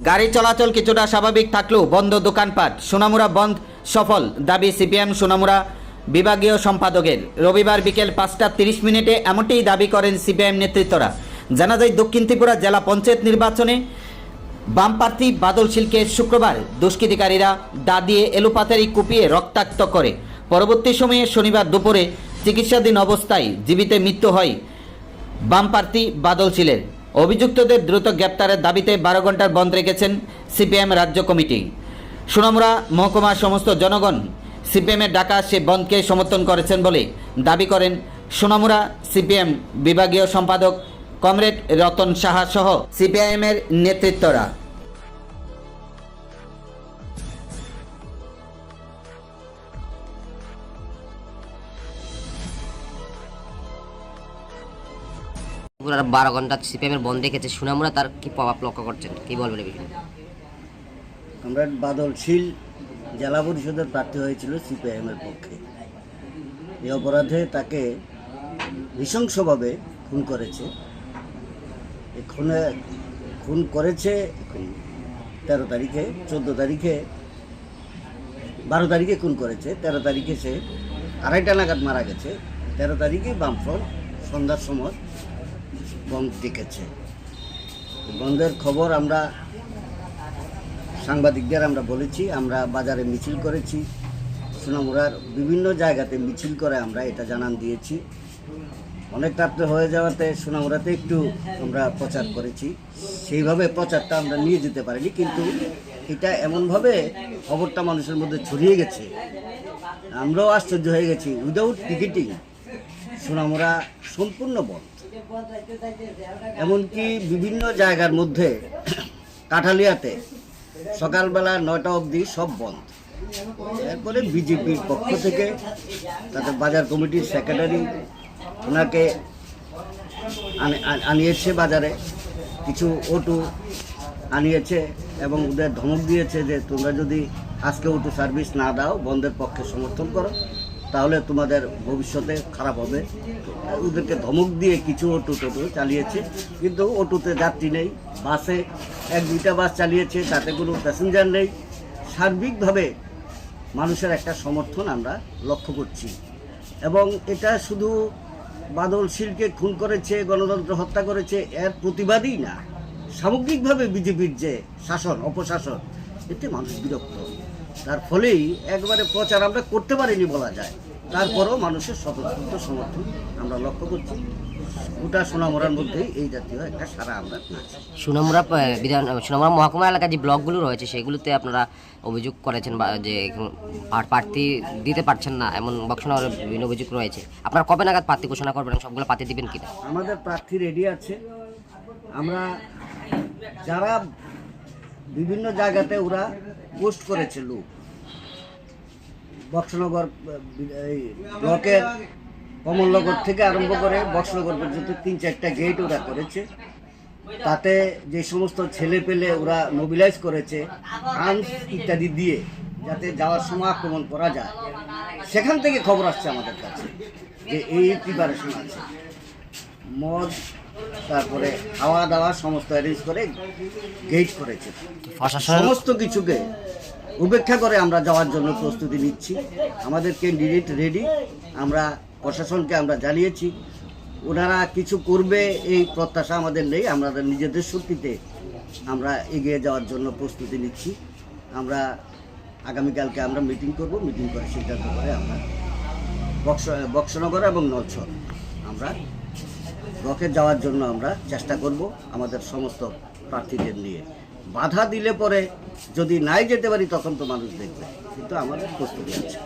গাড়ি চলাচল কিছুটা স্বাভাবিক থাকলেও বন্ধ দোকানপাট। সোনামুরা বন্ধ, সফল, দাবি সিপিএম সোনামুরা বিভাগীয় সম্পাদকের। রবিবার বিকেল পাঁচটা তিরিশ মিনিটে এমনটিই দাবি করেন সিপিএম নেতৃত্বরা। জানা যায় দক্ষিণ ত্রিপুরা জেলা পঞ্চায়েত নির্বাচনে বাম প্রার্থী বাদল শিলকে শুক্রবার দুষ্কৃতিকারীরা দা দিয়ে এলোপাতারি কুপিয়ে রক্তাক্ত করে। পরবর্তী সময়ে শনিবার দুপুরে চিকিৎসাধীন অবস্থায় জীবিতে মৃত্যু হয় বাম প্রার্থী বাদল শিলের অভিযুক্তদের দ্রুত গ্রেপ্তারের দাবিতে বারো ঘণ্টার বন্ধ রেখেছেন সিপিএম রাজ্য কমিটি। সুনামরা মহকুমার সমস্ত জনগণ সিপিএমের ডাকা সে বন্ধকে সমর্থন করেছেন বলে দাবি করেন সুনামুরা সিপিএম বিভাগীয় সম্পাদক কমরেড রতন সাহা সহ সিপিআইএমের নেতৃত্বরা। পুরো বারো ঘণ্টা সিপিএমের বন্ধ দেখেছে সুনামুরা তার কি প্রভাব লক্ষ্য করছেন? কি বলবেন এই বিষয়ে? কমরেড বাদল শীল জেলা পরিষদের প্রার্থী হয়েছিল সিপিআইএমের পক্ষে। এই অপরাধে তাকে নৃশংসভাবে খুন করেছে। খুনে খুন করেছে তেরো তারিখে, চোদ্দ তারিখে, বারো তারিখে খুন করেছে। তেরো তারিখে সে আড়াইটা নাগাদ মারা গেছে। তেরো তারিখে বামফ্রন্ট সন্ধ্যার সময় বন্ধ ডেকেছে বন্ধের খবর আমরা, সাংবাদিকদের আমরা বলেছি, আমরা বাজারে মিছিল করেছি। সোনামুড়ার বিভিন্ন জায়গাতে মিছিল করে আমরা এটা জানান দিয়েছি। অনেক রাত্রে হয়ে যাওয়াতে সোনামুড়াতে একটু আমরা প্রচার করেছি। সেইভাবে প্রচারটা আমরা নিয়ে যেতে পারিনি, কিন্তু এটা এমনভাবে খবরটা মানুষের মধ্যে ছড়িয়ে গেছে। আমরাও আশ্চর্য হয়ে গেছি। উইদাউট টিকিটিং সোনামুড়া সম্পূর্ণ বন্ধ। এমনকি বিভিন্ন জায়গার মধ্যে কাঠালিয়াতে সকালবেলা নয়টা অবধি সব বন্ধ। এরপরে বিজেপির পক্ষ থেকে তাদের বাজার কমিটির সেক্রেটারি ওনাকে আনে- আন- আনিয়েছে বাজারে। কিছু অটো আনিয়েছে এবং ওদের ধমক দিয়েছে যে তোমরা যদি আজকে অটো সার্ভিস না দাও, বন্ধের পক্ষে সমর্থন করো। তাহলে তোমাদের ভবিষ্যতে খারাপ হবে। ওদেরকে ধমক দিয়ে কিছু অটো টোটো চালিয়েছে, কিন্তু অটোতে যাত্রী নেই। বাসে এক, দুইটা বাস চালিয়েছে, তাতে কোনো প্যাসেঞ্জার নেই। সার্বিকভাবে মানুষের একটা সমর্থন আমরা লক্ষ্য করছি। এবং এটা শুধু বাদল শিলকে খুন করেছে, গণতন্ত্র হত্যা করেছে, এর প্রতিবাদই না। সামগ্রিকভাবে বিজেপির যে শাসন, অপশাসন, এতে মানুষ বিরক্ত। তার ফলেই একবারে প্রচার আমরা করতে পারিনি বলা যায়। তারপরেও মানুষের স্বতঃস্ফূর্ত সমর্থন আমরা লক্ষ্য করছি। গোটা সোনামরার মধ্যেই এই জাতীয় একটা সারা আমরা পেয়েছি সুনামুরা বিধান সুনামুরা মহকুমা এলাকায় যে ব্লকগুলো রয়েছে সেগুলোতে আপনারা অভিযোগ করেছেন বা যে আর প্রার্থী দিতে পারছেন না এমন বক্সনগরের বিভিন্ন অভিযোগ রয়েছে। আপনারা কবে নাগাদ প্রার্থী ঘোষণা করবেন সবগুলো প্রার্থী দিবেন কিনা? আমাদের প্রার্থী রেডি আছে। আমরা যারা বিভিন্ন জায়গাতে ওরা পোস্ট করেছে লোক বক্সনগর এই ব্লকের কমলনগর থেকে আরম্ভ করে বক্সনগর পর্যন্ত তিন চারটা গেট ওরা করেছে। তাতে যে সমস্ত ছেলে পেলে ওরা মোবিলাইজ করেছে আর্মস ইত্যাদি দিয়ে যাতে যাওয়ার সময় আক্রমণ করা যায়। সেখান থেকে খবর আসছে আমাদের কাছে যে এই প্রিপারেশন আছে। মদ তারপরে খাওয়া দাওয়া সমস্ত অ্যারেঞ্জ করে গেট করেছে। সমস্ত কিছুকে উপেক্ষা করে আমরা যাওয়ার জন্য প্রস্তুতি নিচ্ছি। আমাদের ক্যান্ডিডেট রেডি আমরা প্রশাসনকে আমরা জানিয়েছি। ওনারা কিছু করবে এই প্রত্যাশা আমাদের নেই আমাদের নিজেদের শক্তিতে আমরা এগিয়ে যাওয়ার জন্য প্রস্তুতি নিচ্ছি। আমরা আগামীকালকে আমরা মিটিং করব মিটিং করে সিদ্ধান্ত করে আমরা বক্স, বক্সনগর এবং নলছর আমরা ব্লকে যাওয়ার জন্য আমরা চেষ্টা করব আমাদের সমস্ত প্রার্থীদের নিয়ে। বাধা দিলে পরে যদি নাই যেতে পারি, তখন তো মানুষ দেখবে। কিন্তু আমাদের প্রস্তুতি আছে।